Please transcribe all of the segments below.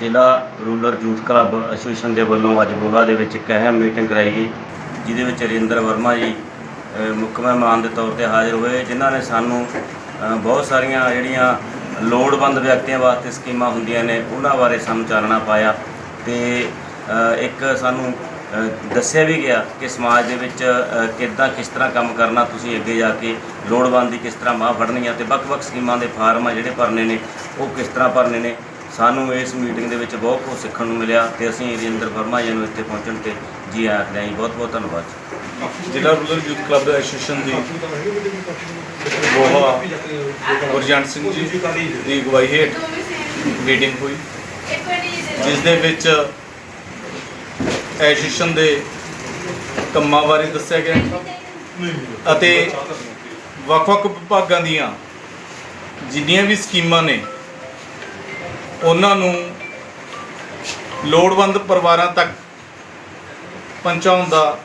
ਜ਼ਿਲ੍ਹਾ rural youth club association ਦੇ ਵੱਲੋਂ ਅੱਜ ਬੋਹਾ ਦੇ ਵਿੱਚ ਇੱਕ ਅਹਿਮ ਮੀਟਿੰਗ ਕਰਾਈ ਗਈ, ਜਿਹਦੇ ਵਿੱਚ ਰਿੰਦਰ ਵਰਮਾ ਜੀ ਮੁੱਖ ਮਹਿਮਾਨ ਦੇ ਤੌਰ ਤੇ ਹਾਜ਼ਰ ਹੋਏ, ਜਿਨ੍ਹਾਂ ਨੇ ਸਾਨੂੰ ਬਹੁਤ ਸਾਰੀਆਂ ਜਿਹੜੀਆਂ ਲੋੜਵੰਦ ਵਿਅਕਤੀਆਂ ਵਾਸਤੇ ਸਕੀਮਾਂ ਹੁੰਦੀਆਂ ਨੇ, ਉਹਨਾਂ ਬਾਰੇ ਸਾਨੂੰ ਚਾਨਣਾ ਪਾਇਆ ਤੇ ਇੱਕ ਸਾਨੂੰ ਦੱਸਿਆ ਵੀ ਗਿਆ ਕਿ ਸਮਾਜ ਦੇ ਵਿੱਚ ਕਿੱਦਾਂ ਕਿਸ ਤਰ੍ਹਾਂ ਕੰਮ ਕਰਨਾ, ਤੁਸੀਂ ਅੱਗੇ ਜਾ ਕੇ ਲੋੜਵੰਦ ਦੀ ਕਿਸ ਤਰ੍ਹਾਂ ਬਾਹ ਫੜਨੀ ਆ ਤੇ ਵੱਖ-ਵੱਖ ਸਕੀਮਾਂ ਦੇ ਫਾਰਮ ਆ ਜਿਹੜੇ ਭਰਨੇ ਨੇ, ਉਹ ਕਿਸ ਤਰ੍ਹਾਂ ਭਰਨੇ ਨੇ ਸਾਨੂੰ ਇਸ ਮੀਟਿੰਗ ਦੇ ਵਿੱਚ ਬਹੁਤ ਕੁਝ ਸਿੱਖਣ ਨੂੰ ਮਿਲਿਆ ਤੇ ਅਸੀਂ ਰਜਿੰਦਰ ਵਰਮਾ ਜੀ ਨੂੰ ਇੱਥੇ ਪਹੁੰਚਣ ਤੇ ਜੀ ਆਖਦੇ ਹਾਂ ਜੀ ਬਹੁਤ ਬਹੁਤ ਧੰਨਵਾਦ ਜੀ। ਜ਼ਿਲ੍ਹਾ ਰੂਰਲ ਯੂਥ ਕਲੱਬ ਐਸੋਸੀਏਸ਼ਨ ਦੀ ਬੋਹਾ ਗੁਰਜੰਟ ਸਿੰਘ ਜੀ ਦੀ ਅਗਵਾਈ ਹੇਠ ਮੀਟਿੰਗ ਹੋਈ ਜਿਸ ਦੇ ਵਿੱਚ ਐਸੋਸੀਏਸ਼ਨ ਦੇ ਕੰਮਾਂ ਬਾਰੇ ਦੱਸਿਆ ਗਿਆ ਅਤੇ ਵੱਖ-ਵੱਖ ਵਿਭਾਗਾਂ ਦੀਆਂ ਜਿੰਨੀਆਂ ਵੀ ਸਕੀਮਾਂ ਨੇ ਉਹਨਾਂ ਨੂੰ ਲੋੜਵੰਦ ਪਰਿਵਾਰਾਂ ਤੱਕ ਪਹੁੰਚਾਉਣ ਦਾ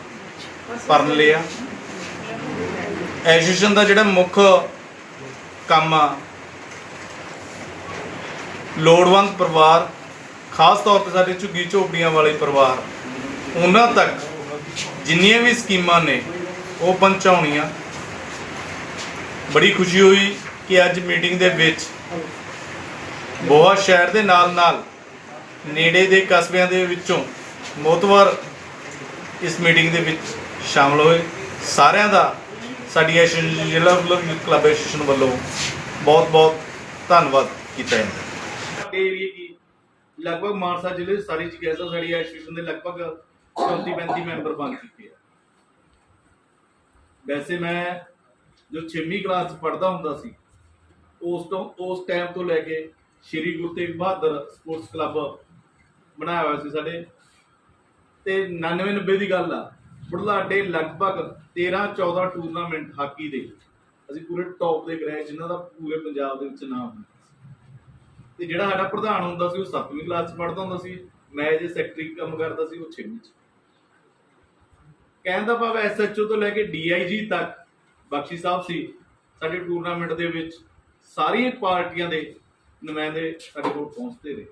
ਪਰਨ ਲਿਆ ਐਜੂਕੇਸ਼ਨ ਦਾ ਜਿਹੜਾ ਮੁੱਖ ਕੰਮ ਆ, ਲੋੜਵੰਦ ਪਰਿਵਾਰ, ਖਾਸ ਤੌਰ ਤੇ ਸਾਡੇ ਝੁੱਗੀ ਝੋਪੜੀਆਂ ਵਾਲੇ ਪਰਿਵਾਰ, ਉਹਨਾਂ ਤੱਕ ਜਿੰਨੀਆਂ ਵੀ ਸਕੀਮਾਂ ਨੇ, ਉਹ ਪਹੁੰਚਾਉਣੀਆਂ। ਬੜੀ ਖੁਸ਼ੀ ਹੋਈ ਕਿ ਅੱਜ ਮੀਟਿੰਗ ਦੇ ਵਿੱਚ ਬੋਹਾ ਸ਼ਹਿਰ ਦੇ ਨਾਲ ਨਾਲ ਨੇੜੇ ਦੇ ਕਸਬਿਆਂ ਦੇ ਵਿੱਚੋਂ ਮੋਤਵਰ ਇਸ ਮੀਟਿੰਗ ਦੇ ਵਿੱਚ ਸ਼ਾਮਲ ਹੋਏ। ਸਾਰਿਆਂ ਦਾ ਸਾਡੀ ਐਸੋਸੀਏਸ਼ਨ ਜ਼ਿਲ੍ਹਾ ਯੂਥ ਕਲੱਬ ਐਸੋਸੀਏਸ਼ਨ ਵੱਲੋਂ ਬਹੁਤ ਬਹੁਤ ਧੰਨਵਾਦ ਕੀਤਾ ਜਾਂਦਾ ਸਾਡੇ ਏਰੀਏ ਕੀ? ਲਗਭਗ ਮਾਨਸਾ ਜ਼ਿਲ੍ਹੇ ਸਾਰੀ ਚ ਸਾਡੀ ਐਸੋਸੀਏਸ਼ਨ ਦੇ ਲਗਭਗ 34 35 ਮੈਂਬਰ ਬਣ ਚੁੱਕੇ ਆ। ਵੈਸੇ ਮੈਂ ਜੋ 6ਵੀਂ ਕਲਾਸ ਚ ਪੜ੍ਹਦਾ ਹੁੰਦਾ ਸੀ, ਉਸ ਤੋਂ, ਉਸ ਟਾਈਮ ਤੋਂ ਲੈ ਕੇ ਸ਼੍ਰੀ ਗੁਰੂ ਤੇਗ ਬਹਾਦਰ ਸਪੋਰਟਸ ਕਲੱਬ ਬਣਾਇਆ ਹੋਇਆ ਸੀ ਸਾਡੇ। ਤੇ 99 90 ਦੀ ਗੱਲ ਆ ਬੁਢਲਾਡੇ ਲਗਭਗ 13 14 ਟੂਰਨਾਮੈਂਟ ਹਾਕੀ ਦੇ, ਅਸੀਂ ਪੂਰੇ ਟੌਪ ਦੇ ਗ੍ਰਹਿ ਜਿਨ੍ਹਾਂ ਦਾ ਪੂਰੇ ਪੰਜਾਬ ਦੇ ਵਿੱਚ ਨਾਮ ਤੇ ਜਿਹੜਾ ਸਾਡਾ ਪ੍ਰਧਾਨ ਹੁੰਦਾ ਸੀ, ਉਹ 7ਵੀਂ ਕਲਾਸ ਚ ਪੜ੍ਹਦਾ ਹੁੰਦਾ ਸੀ। ਮੈਂ ਜੇ ਸੈਕਟਰੀ ਕੰਮ ਕਰਦਾ ਸੀ, ਉਹ 6ਵੀਂ ਚ। ਕਹਿਣ ਦਾ ਭਾਵ ਐਸਐਚਓ ਤੋਂ ਲੈ ਕੇ ਡੀਆਈਜੀ ਤੱਕ, ਬਖਸ਼ੀ ਸਾਹਿਬ ਸੀ, ਸਾਡੇ ਟੂਰਨਾਮੈਂਟ ਦੇ ਵਿੱਚ ਸਾਰੀਆਂ ਪਾਰਟੀਆਂ ਦੇ ਨੁਮਾਇੰਦੇ ਸਾਡੇ ਕੋਲ ਪਹੁੰਚਦੇ ਰਹੇ